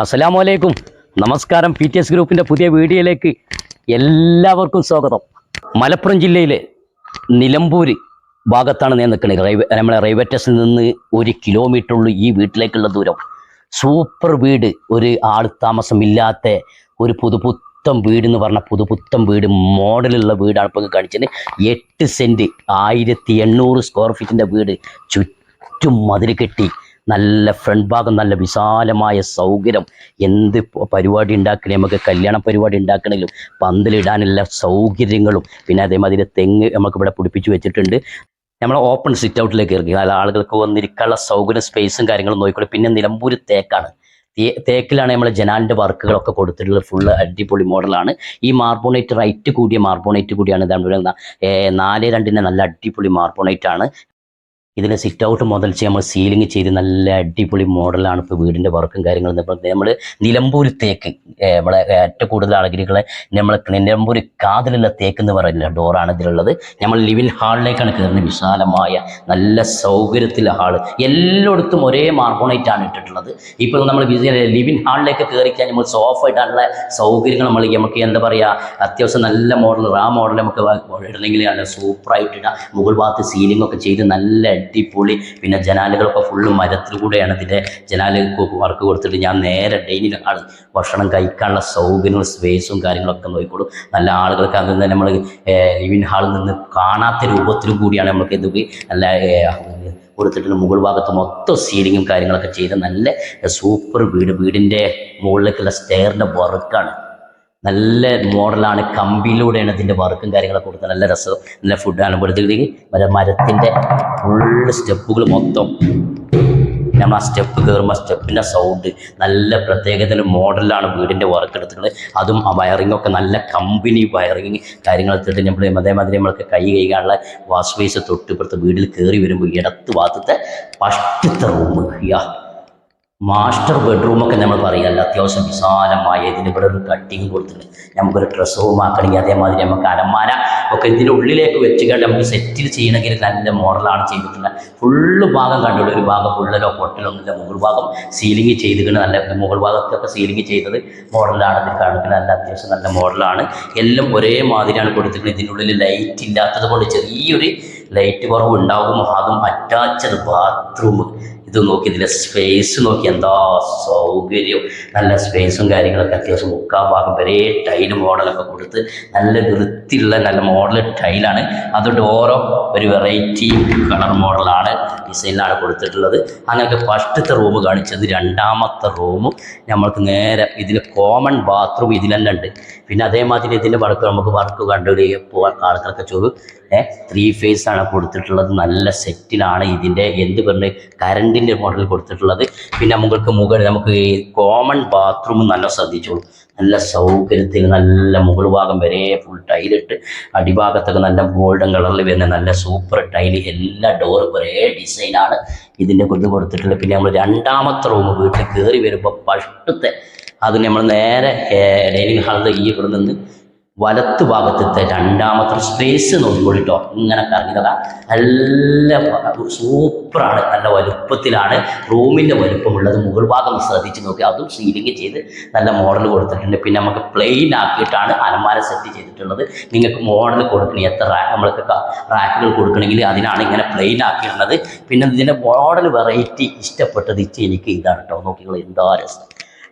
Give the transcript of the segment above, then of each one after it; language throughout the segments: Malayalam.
അസ്സലാമു അലൈക്കും നമസ്കാരം പി ടി എസ് ഗ്രൂപ്പിന്റെ പുതിയ വീഡിയോയിലേക്ക് എല്ലാവർക്കും സ്വാഗതം. മലപ്പുറം ജില്ലയിലെ നിലമ്പൂര് ഭാഗത്താണ് ഞാൻ നിൽക്കുന്നത്. റെയിൽവേ നമ്മളെ റെയിൽവേ സ്റ്റേഷനിൽ നിന്ന് ഒരു കിലോമീറ്റർ ഉള്ളൂ ഈ വീട്ടിലേക്കുള്ള ദൂരം. സൂപ്പർ വീട് ഒരു ആൾ താമസമില്ലാത്ത ഒരു പുതുപുത്തം വീട് എന്ന് പറഞ്ഞ പുതുപുത്തം വീട് മോഡലുള്ള വീടാണ് ഇപ്പോൾ കാണിച്ചത്. എട്ട് സെന്റ് ആയിരത്തി എണ്ണൂറ് സ്ക്വയർ ഫീറ്റിന്റെ വീട് ചുറ്റും മതിൽ കെട്ടി നല്ല ഫ്രണ്ട് ഭാഗം നല്ല വിശാലമായ സൗകര്യം. എന്ത് പരിപാടി ഉണ്ടാക്കണേ? നമുക്ക് കല്യാണ പരിപാടി ഉണ്ടാക്കണമെങ്കിലും പന്തലിടാനുള്ള സൗകര്യങ്ങളും. പിന്നെ അതേമാതിരി തെങ്ങ് നമുക്ക് ഇവിടെ പിടിപ്പിച്ച് വെച്ചിട്ടുണ്ട്. നമ്മൾ ഓപ്പൺ സിറ്റ് ഔട്ടിലേക്ക് ഇറങ്ങി. അല്ല ആളുകൾക്ക് വന്നിരിക്കാനുള്ള സൗകര്യം സ്പേസും കാര്യങ്ങളും നോക്കിക്കോളൂ. പിന്നെ നിലമ്പൂർ തേക്കാണ്. തേക്കിലാണ് നമ്മൾ ജനാലിന്റെ വർക്കുകളൊക്കെ കൊടുത്തിട്ടുള്ളത്. ഫുള്ള് അടിപൊളി മോഡലാണ് ഈ മാർബോണൈറ്റ് റൈറ്റ് കൂടിയ മാർബോണൈറ്റ് കൂടിയാണ് ഇതാണ് നാല് രണ്ടിന്റെ നല്ല അടിപൊളി മാർബോണൈറ്റ് ആണ്. ഇതിന് സിറ്റ് ഔട്ട് മുതൽ നമ്മൾ സീലിംഗ് ചെയ്ത് നല്ല അടിപൊളി മോഡലാണ് ഇപ്പോൾ വീടിന്റെ വർക്കും കാര്യങ്ങളും നമ്മൾ നിലമ്പൂർ തേക്ക് നമ്മളെ ഏറ്റവും കൂടുതൽ ആളുകളെ നമ്മൾ നിലമ്പൂർ കാതിലുള്ള തേക്ക് എന്ന് പറയുന്നില്ല ഡോറാണ് ഇതിലുള്ളത്. നമ്മൾ ലിവിൻ ഹാളിലേക്കാണ് കയറുന്നത് വിശാലമായ നല്ല സൗകര്യത്തിലെ ഹാൾ എല്ലായിടത്തും ഒരേ മാർബോണൈറ്റ് ആണ് ഇട്ടിട്ടുള്ളത്. ഇപ്പോൾ നമ്മൾ ലിവിൻ ഹാളിലേക്ക് കയറിക്കാൻ നമ്മൾ സോഫ ഇടാനുള്ള സൗകര്യങ്ങൾ നമ്മൾ നമുക്ക് എന്താ പറയുക അത്യാവശ്യം നല്ല മോഡൽ ആ മോഡൽ നമുക്ക് ഇടണമെങ്കിൽ നല്ല സൂപ്പറായിട്ട് ഇടാം. മുകൾ ഭാഗത്ത് സീലിംഗ് ഒക്കെ ചെയ്ത് നല്ല അടിപൊളി. പിന്നെ ജനാലുകളൊക്കെ ഫുള്ള് മരത്തിൽ കൂടെയാണ് ഇതിന്റെ ജനാല് വർക്ക് കൊടുത്തിട്ട് ഞാൻ നേരെ ഡെയിലി ഭക്ഷണം കഴിക്കാനുള്ള സൗകര്യങ്ങളും സ്പേസും കാര്യങ്ങളൊക്കെ നോക്കിക്കോളും. നല്ല ആളുകൾക്ക് അതിൽ നിന്ന് നമ്മൾ ലിവിൻ ഹാളിൽ നിന്ന് കാണാത്ത രൂപത്തിലും കൂടിയാണ് നമുക്ക് ഇത് നല്ല കൊടുത്തിട്ട് മുകൾ ഭാഗത്ത് മൊത്തം സീലിങ്ങും കാര്യങ്ങളൊക്കെ ചെയ്ത് നല്ല സൂപ്പർ വീട്. വീടിന്റെ മുകളിലേക്കുള്ള സ്റ്റെയറിന്റെ വർക്കാണ് നല്ല മോഡലാണ് കമ്പിയിലൂടെയാണ് ഇതിന്റെ വർക്കും കാര്യങ്ങളൊക്കെ കൊടുത്തത്. നല്ല രസം നല്ല ഫുഡാണ് ഇവിടുത്തെ മര മരത്തിന്റെ ഫുൾ സ്റ്റെപ്പുകൾ മൊത്തം. നമ്മൾ ആ സ്റ്റെപ്പ് കയറുമ്പോൾ സ്റ്റെപ്പിന്റെ സൗണ്ട് നല്ല പ്രത്യേകത്തിന് മോഡലാണ് വീടിന്റെ വർക്ക് എടുത്തിട്ടുള്ളത്. അതും ആ വയറിംഗ് ഒക്കെ നല്ല കമ്പനി വയറിങ് കാര്യങ്ങൾ എടുത്തിട്ട് നമ്മൾ അതേമാതിരി നമ്മൾക്ക് കൈ കഴുകാനുള്ള വാഷ് ബേസ് തൊട്ട് ഇപ്പുറത്ത് വീട്ടിൽ കയറി വരുമ്പോൾ ഇടത്ത് ഭാഗത്തെ ഫസ്റ്റത്തെ റൂം യാ മാസ്റ്റർ ബെഡ്റൂമൊക്കെ നമ്മൾ പറയല്ല. അത്യാവശ്യം വിശാലമായ ഇതിന് ഇവിടെ ഒരു കട്ടിങ് കൊടുത്തിട്ടുണ്ട്. നമുക്കൊരു ഡ്രസ് റൂം ആക്കണമെങ്കിൽ അതേമാതിരി നമുക്ക് അലമാര ഒക്കെ ഇതിന്റെ ഉള്ളിലേക്ക് വെച്ച് കണ്ട് നമുക്ക് സെറ്റിൽ ചെയ്യണമെങ്കിൽ നല്ല മോഡലാണ് ചെയ്തിട്ടുള്ളത്. ഫുള്ള് ഭാഗം കണ്ടുള്ളൂ ഒരു ഭാഗം പുള്ളലോ പൊട്ടലോ ഒന്നുമില്ല മുകൾ ഭാഗം സീലിംഗ് ചെയ്തിട്ട് നല്ല മുകൾ ഭാഗത്തൊക്കെ സീലിംഗ് ചെയ്തത് മോഡലാണ് ഇതിൽ കാണിക്കുന്നത് നല്ല അത്യാവശ്യം നല്ല മോഡലാണ് എല്ലാം ഒരേ മാതിരിയാണ് കൊടുത്തിട്ടുള്ളത് ഇതിനുള്ളിൽ ലൈറ്റ് ഇല്ലാത്തത് കൊണ്ട് ചെറിയൊരു ലൈറ്റ് കുറവ് ഉണ്ടാകും അതും അറ്റാച്ചഡ് ബാത്റൂം ഇത് നോക്കി ഇതിലെ സ്പേസ് നോക്കി എന്താ സൗകര്യം. നല്ല സ്പേസും കാര്യങ്ങളൊക്കെ അത്യാവശ്യം മുക്കാൽ ഭാഗം വരെ ടൈൽ മോഡലൊക്കെ കൊടുത്ത് നല്ല വൃത്തിയുള്ള നല്ല മോഡൽ ടൈലാണ് അത് ഡോറോ ഒരു വെറൈറ്റി കളർ മോഡലാണ് ഡിസൈനിലാണ് കൊടുത്തിട്ടുള്ളത്. അങ്ങനത്തെ ഫസ്റ്റത്തെ റൂം കാണിച്ചത് രണ്ടാമത്തെ റൂമും നമ്മൾക്ക് നേരെ ഇതിൽ കോമൺ ബാത്റൂം ഇതിലെല്ലാം ഉണ്ട്. പിന്നെ അതേമാതിരി ഇതിന്റെ വർക്ക് നമുക്ക് വർക്ക് കണ്ടുപിടിക്കുക പോകാൻ ആൾക്കാർക്ക് ചോദിക്കും. ത്രീ ഫേസ് ആണ് കൊടുത്തിട്ടുള്ളത്. നല്ല സെറ്റിലാണ് ഇതിന്റെ എന്ത് പറഞ്ഞ്? കറണ്ടിന്റെ മോഡൽ കൊടുത്തിട്ടുള്ളത്. പിന്നെ നമുക്ക് മുകളിൽ നമുക്ക് കോമൺ ബാത്റൂം നല്ല ശ്രദ്ധിച്ചോളൂ. നല്ല സൗകര്യത്തിൽ നല്ല മുകൾ ഭാഗം വരെ ഫുൾ ടൈലിട്ട് അടിഭാഗത്തൊക്കെ നല്ല ഗോൾഡൻ കളറിൽ വരുന്ന നല്ല സൂപ്പർ ടൈൽ എല്ലാ ഡോറും ഒരേ ഡിസൈനാണ് ഇതിന്റെ കൊണ്ട് കൊടുത്തിട്ടുള്ളത്. പിന്നെ നമ്മൾ രണ്ടാമത്തെ റൂം വീട്ടിൽ കയറി വരുമ്പോൾ ഫസ്റ്റത്തെ അത് നമ്മൾ നേരെ ഡൈനിങ് ഹാളിൽ ഈ ഇവിടെ നിന്ന് വലത്ത് ഭാഗത്തെ രണ്ടാമത്തെ സ്പേസ് നോക്കിക്കൊള്ളിട്ടോ ഇങ്ങനെ കറങ്ങിയതാ നല്ല സൂപ്പറാണ്. നല്ല വലുപ്പത്തിലാണ്. റൂമിന്റെ വലുപ്പമുള്ളത് മുകൾ ഭാഗം ശ്രദ്ധിച്ച് നോക്കി. അതും സീലിംഗ് ചെയ്ത് നല്ല മോഡൽ കൊടുത്തിട്ടുണ്ട്. പിന്നെ നമുക്ക് പ്ലെയിൻ ആക്കിയിട്ടാണ് അലമാര സെറ്റ് ചെയ്തിട്ടുള്ളത്. നിങ്ങൾക്ക് മോഡൽ കൊടുക്കണേ എത്ര റാ നമ്മൾക്ക് റാക്കുകൾ കൊടുക്കണമെങ്കിൽ അതിനാണ് ഇങ്ങനെ പ്ലെയിൻ ആക്കിയിട്ടുള്ളത് പിന്നെ ഇതിന്റെ മോഡൽ വെറൈറ്റി ഇഷ്ടപ്പെട്ടത് എനിക്ക് ഇതാണ് കേട്ടോ നോക്കിയുള്ള എന്താ രസം.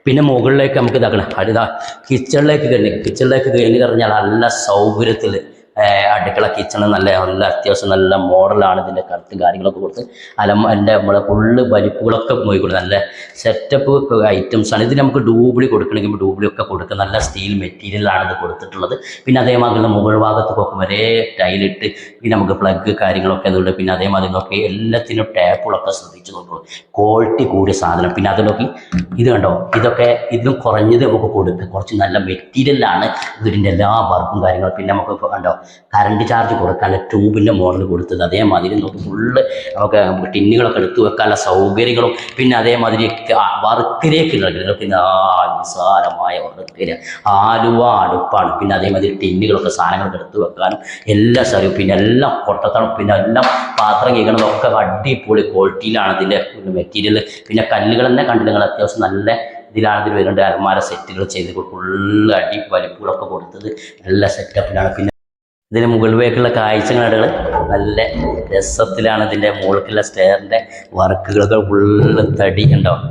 പിന്നെ മുകളിലേക്ക് നമുക്ക് ഇതാക്കണം. അടുത്ത കിച്ചണിലേക്ക് കഴിഞ്ഞ് കിച്ചണിലേക്ക് കഴിഞ്ഞ് കഴിഞ്ഞാൽ നല്ല സൗകര്യത്തിൽ അടുക്കള കിച്ചണ് നല്ല നല്ല അത്യാവശ്യം നല്ല മോഡലാണ് ഇതിന്റെ കറുത്തും കാര്യങ്ങളൊക്കെ കൊടുത്ത്. അലമ എന്റെ നമ്മളെ ഫുള്ള് വലിപ്പുകളൊക്കെ നോക്കിക്കൊടുത്ത് നല്ല സെറ്റപ്പ് ഐറ്റംസ് ആണ്. ഇത് നമുക്ക് ഡൂബിളി കൊടുക്കണമെങ്കിൽ ഡൂബിളി ഒക്കെ കൊടുക്കുക നല്ല സ്റ്റീൽ മെറ്റീരിയലാണ് ഇത് കൊടുത്തിട്ടുള്ളത്. പിന്നെ അതേമാതിരി മുകൾ ഭാഗത്തൊക്കെ വരെ ടൈലിട്ട് പിന്നെ നമുക്ക് പ്ലഗ് കാര്യങ്ങളൊക്കെ അതുകൊണ്ട് പിന്നെ അതേമാതിരി നോക്കി എല്ലാത്തിനും ടാപ്പുകളൊക്കെ ശ്രദ്ധിച്ചു നോക്കുള്ളൂ ക്വാളിറ്റി കൂടിയ സാധനം. പിന്നെ അത് നോക്കി ഇത് കണ്ടോ? ഇതൊക്കെ ഇതിലും കുറഞ്ഞത് നമുക്ക് കൊടുക്കുക കുറച്ച് നല്ല മെറ്റീരിയലാണ് വീടിന്റെ എല്ലാ വർക്കും കാര്യങ്ങളും. പിന്നെ നമുക്ക് കണ്ടോ കറണ്ട് ചാർജ് കൊടുക്കാനുള്ള ട്യൂബിന്റെ മോഡൽ കൊടുത്തത്. അതേമാതിരി നമുക്ക് ഫുള്ള് നമുക്ക് ടിന്നുകളൊക്കെ എടുത്തു വെക്കാനുള്ള സൗകര്യങ്ങളും പിന്നെ അതേമാതിരി വർക്കിലേക്ക് പിന്നെ ആ നിസ്സാരമായ വർക്കിന് ആലുവ അടുപ്പാണ്. പിന്നെ അതേമാതിരി ടിന്നുകളൊക്കെ സാധനങ്ങളൊക്കെ എടുത്തു വെക്കാനും എല്ലാ സൗകര്യവും പിന്നെ എല്ലാം പൊട്ടത്തണം പിന്നെ എല്ലാം പാത്രം കേൾക്കണതൊക്കെ അടിപൊളി ക്വാളിറ്റിയിലാണ് ഇതിന്റെ മെറ്റീരിയൽ പിന്നെ കല്ലുകൾ തന്നെ കണ്ടില്ല നിങ്ങൾ? അത്യാവശ്യം നല്ല ഇതിലാണ് ഇതിൽ വരുന്നുണ്ട്. അലമാര സെറ്റുകൾ ചെയ്ത് ഫുള്ള് അടി വലിപ്പുകളൊക്കെ കൊടുത്തത്. നല്ല സെറ്റപ്പിലാണ് പിന്നെ ഇതിന് മുകളിലേക്കുള്ള കാഴ്ചകളുകൾ നല്ല രസത്തിലാണ് ഇതിന്റെ മുകളിലേക്കുള്ള സ്റ്റെയറിന്റെ വർക്കുകളൊക്കെ ഫുള്ള് തടി ഉണ്ടാവും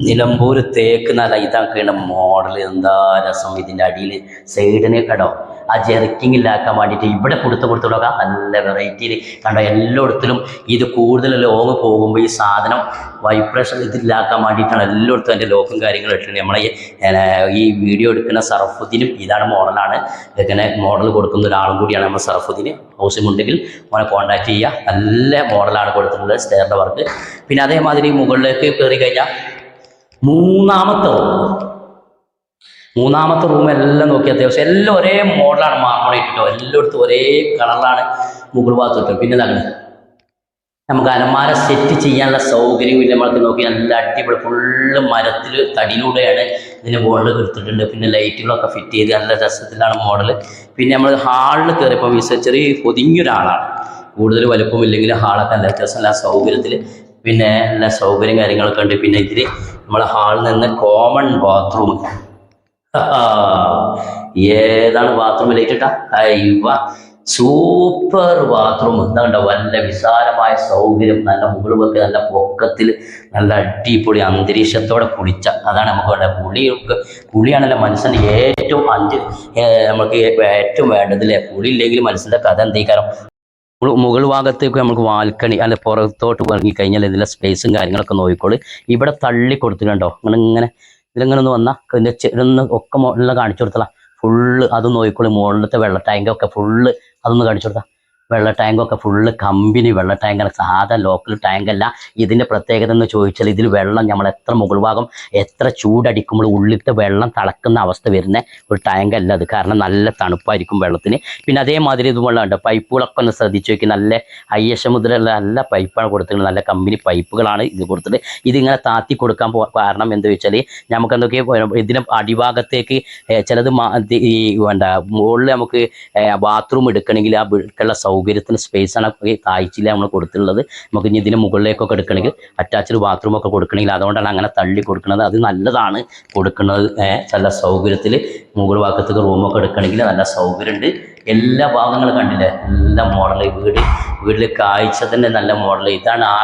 നിലമ്പൂർ തേക്ക് നല്ല ഇതാക്കുകയാണ് മോഡൽ എന്താ രസം ഇതിന്റെ അടിയിൽ സൈഡിന് കടോ ആ ജെർക്കിങ്ങിലാക്കാൻ വേണ്ടിയിട്ട് ഇവിടെ കൊടുത്ത് കൊടുത്ത് കൊടുക്കാം നല്ല വെറൈറ്റിയിൽ കണ്ടോ? എല്ലായിടത്തിലും ഇത് കൂടുതൽ ലോങ് പോകുമ്പോൾ ഈ സാധനം വൈബ്രേഷൻ ഇതിലാക്കാൻ വേണ്ടിയിട്ടാണ് എല്ലായിടത്തും അതിന്റെ ലോക്കും കാര്യങ്ങളും ഇട്ടിട്ടുണ്ട് നമ്മളെ ഈ, വീഡിയോ എടുക്കുന്ന സർഫുദ്ദീനും ഇതാണ് മോഡലാണ് ഇങ്ങനെ മോഡൽ കൊടുക്കുന്ന ഒരാളും കൂടിയാണ് നമ്മൾ സർഫുദ്ദീന് ഹൗസിംഗ് ഉണ്ടെങ്കിൽ അവനെ കോൺടാക്ട് ചെയ്യുക. നല്ല മോഡലാണ് കൊടുത്തിട്ടുള്ളത് സ്റ്റെയറിന്റെ വർക്ക് പിന്നെ അതേമാതിരി മുകളിലേക്ക് കയറി കഴിഞ്ഞാൽ മൂന്നാമത്തെ റൂം മൂന്നാമത്തെ റൂം എല്ലാം നോക്കി അത്യാവശ്യം. എല്ലാം ഒരേ മോഡലാണ് മാർബിളിട്ടോ എല്ലായിടത്തും ഒരേ കളറിലാണ് മുകൾ ഭാഗത്ത് ഇട്ടത് പിന്നെ എന്താണ് നമുക്ക് അലമാര സെറ്റ് ചെയ്യാനുള്ള സൗകര്യവും ഇല്ല. നമ്മൾക്ക് നോക്കി നല്ല അടിപൊളി ഫുള്ള് മരത്തിൽ തടിയിലൂടെയാണ് ഇതിന് മുകളിൽ എടുത്തിട്ടുണ്ട് പിന്നെ ലൈറ്റുകളൊക്കെ ഫിറ്റ് ചെയ്ത് നല്ല രസത്തിലാണ് മോഡൽ പിന്നെ നമ്മൾ ഹാളിൽ കയറിയപ്പോൾ വിസ ചെറിയ പൊതിഞ്ഞൊരാളാണ്. കൂടുതൽ വലുപ്പമില്ലെങ്കിൽ ഹാളൊക്കെ നല്ല നല്ല സൗകര്യത്തിൽ പിന്നെ എല്ലാ സൗകര്യം കാര്യങ്ങളൊക്കെ ഉണ്ട്. പിന്നെ ഇതിൽ നമ്മളെ ഹാളിൽ നിന്ന് കോമൺ ബാത്റൂം ഏതാണ് ബാത്റൂം ലൈറ്റിട്ടാ ഇവ സൂപ്പർ ബാത്റൂം എന്താ വല്ല വിശാലമായ സൗകര്യം. നല്ല മുകളിലൊക്കെ നല്ല പൊക്കത്തിൽ നല്ല അടിപൊളി അന്തരീക്ഷത്തോടെ കുളിച്ച. അതാണ് നമുക്ക് വേണ്ടത്. കുളിയൊക്കെ പുളിയാണല്ലോ മനുഷ്യന്റെ ഏറ്റവും അഞ്ച് നമുക്ക് ഏറ്റവും വേണ്ടതില്ലേ കുളി ഇല്ലെങ്കിൽ മനുഷ്യന്റെ കഥ എന്തേക്കാരം മുകൾ- ഭാഗത്തേക്ക് നമുക്ക് വാൽക്കണി അല്ല പുറത്തോട്ട് ഇറങ്ങി കഴിഞ്ഞാൽ ഇതിലെ സ്പേസും കാര്യങ്ങളൊക്കെ നോക്കിക്കോളൂ. ഇവിടെ തള്ളി കൊടുത്തിട്ടുണ്ടോ? അങ്ങനെ ഇങ്ങനെ ഇതിലിങ്ങനെ ഒന്ന് വന്നാൽ ഇതിന്റെ ചെറുന്ന് ഒക്കെ മുകളിൽ കാണിച്ചു കൊടുത്തല ഫുള്ള് അത് നോക്കിക്കോളൂ. മുകളിലത്തെ വെള്ള ടാങ്കൊക്കെ ഫുള്ള് അതൊന്ന് കാണിച്ചു കൊടുത്താൽ വെള്ള ടാങ്കൊക്കെ ഫുള്ള് കമ്പനി വെള്ള ടാങ്കാണ് സാധാ ലോക്കൽ ടാങ്കല്ല ഇതിന്റെ പ്രത്യേകത എന്ന് ചോദിച്ചാൽ ഇതിൽ വെള്ളം നമ്മൾ എത്ര മുകൾ ഭാഗം എത്ര ചൂടടിക്കുമ്പോൾ ഉള്ളിലത്തെ വെള്ളം തിളക്കുന്ന അവസ്ഥ വരുന്ന ഒരു ടാങ്കല്ല അത്. കാരണം നല്ല തണുപ്പായിരിക്കും വെള്ളത്തിന്. പിന്നെ അതേമാതിരി ഇത് വെള്ളമുണ്ട് പൈപ്പുകളൊക്കെ ഒന്ന് ശ്രദ്ധിച്ചു നോക്കി. നല്ല ഐ എസ് മുതലുള്ള നല്ല പൈപ്പാണ് കൊടുത്തിട്ടുള്ളത്. നല്ല കമ്പനി പൈപ്പുകളാണ് ഇത് കൊടുത്തിട്ട് ഇതിങ്ങനെ താത്തി കൊടുക്കാൻ കാരണം എന്താ വെച്ചാൽ നമുക്ക് എന്തൊക്കെ ഇതിന് അടിഭാഗത്തേക്ക് ചിലത് ഈ വേണ്ട മുകളിൽ നമുക്ക് ബാത്റൂം എടുക്കണമെങ്കിൽ ആ വീട്ടിലുള്ള സൗകര്യത്തിന് സ്പേസാണ് ഈ താഴ്ചയിൽ നമ്മൾ കൊടുത്തിട്ടുള്ളത്. നമുക്ക് ഇനി ഇതിന് മുകളിലേക്കൊക്കെ എടുക്കണമെങ്കിൽ അറ്റാച്ച്ഡ് ബാത്റൂം ഒക്കെ കൊടുക്കണമെങ്കിൽ അതുകൊണ്ടാണ് അങ്ങനെ തള്ളി കൊടുക്കുന്നത്. അത് നല്ലതാണ് കൊടുക്കുന്നത്. നല്ല സൗകര്യത്തിൽ മുകൾ ഭാഗത്തേക്ക് റൂമൊക്കെ എടുക്കണമെങ്കിൽ നല്ല സൗകര്യമുണ്ട്. എല്ലാ ഭാഗങ്ങളും കണ്ടില്ലേ? എല്ലാ മോഡൽ വീട്. വീട്ടിൽ കാഴ്ച തന്നെ നല്ല മോഡൽ ഇതാണ് ആ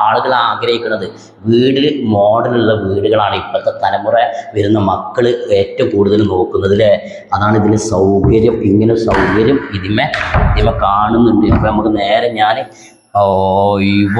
ആളുകൾ ആഗ്രഹിക്കുന്നത്. വീട്ടിൽ മോഡലുള്ള വീടുകളാണ് ഇപ്പോഴത്തെ തലമുറ വരുന്ന മക്കൾ ഏറ്റവും കൂടുതൽ നോക്കുന്നത് അല്ലേ അതാണ് ഇതിന് സൗകര്യം. ഇങ്ങനെ സൗകര്യം ഇതിമേ ഇതിമേ കാണുന്നുണ്ട്. ഇപ്പം നമുക്ക് നേരെ ഞാൻ ഓ ഇവ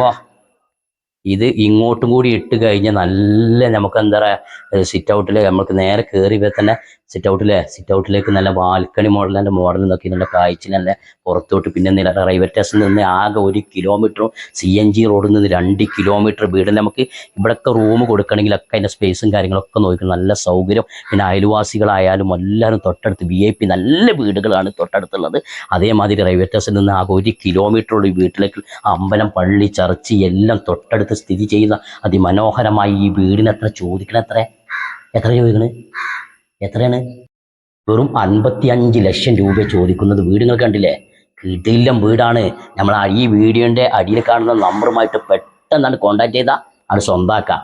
ഇത് ഇങ്ങോട്ടും കൂടി ഇട്ട് കഴിഞ്ഞാൽ നല്ല നമുക്ക് എന്താ പറയുക സിറ്റ് ഔട്ടിൽ നമുക്ക് നേരെ കയറി തന്നെ സിറ്റ് ഔട്ടിലെ സിറ്റ് ഔട്ടിലേക്ക് നല്ല ബാൽക്കണി മോഡലിന്റെ മോഡൽ നോക്കി നല്ല കാഴ്ച നല്ല പുറത്തോട്ട് പിന്നെ നില റെയിൽവേ സ്റ്റേഷനിൽ നിന്ന് ആകെ ഒരു കിലോമീറ്ററും സി എൻ ജി റോഡിൽ നിന്ന് രണ്ട് കിലോമീറ്റർ വീട് നമുക്ക് ഇവിടെയൊക്കെ റൂം കൊടുക്കണമെങ്കിലൊക്കെ അതിന്റെ സ്പേസും കാര്യങ്ങളൊക്കെ നോക്കി നല്ല സൗകര്യം. പിന്നെ അയൽവാസികളായാലും എല്ലാവരും തൊട്ടടുത്ത് വി ഐ പി നല്ല വീടുകളാണ് തൊട്ടടുത്തുള്ളത്. അതേമാതിരി റെയിൽവേ സ്റ്റേഷനിൽ നിന്ന് ആകെ ഒരു കിലോമീറ്ററുള്ള വീട്ടിലേക്ക്. അമ്പലം പള്ളി ചർച്ച് എല്ലാം തൊട്ടടുത്ത് സ്ഥിതി ചെയ്യുന്ന അതിമനോഹരമായി ഈ വീടിന് എത്ര ചോദിക്കണം എത്ര എത്ര ചോദിക്കണ്? എത്രയാണ്? വെറും അൻപത്തി അഞ്ച് ലക്ഷം രൂപ ചോദിക്കുന്നത്. വീടുകൾ കണ്ടില്ലേ? കിടിലം വീടാണ്. നമ്മൾ ഈ വീഡിയോന്റെ അടിയിൽ കാണുന്ന നമ്പറുമായിട്ട് പെട്ടെന്നാണ് കോൺടാക്ട് ചെയ്താൽ അത് സ്വന്താക്കാം.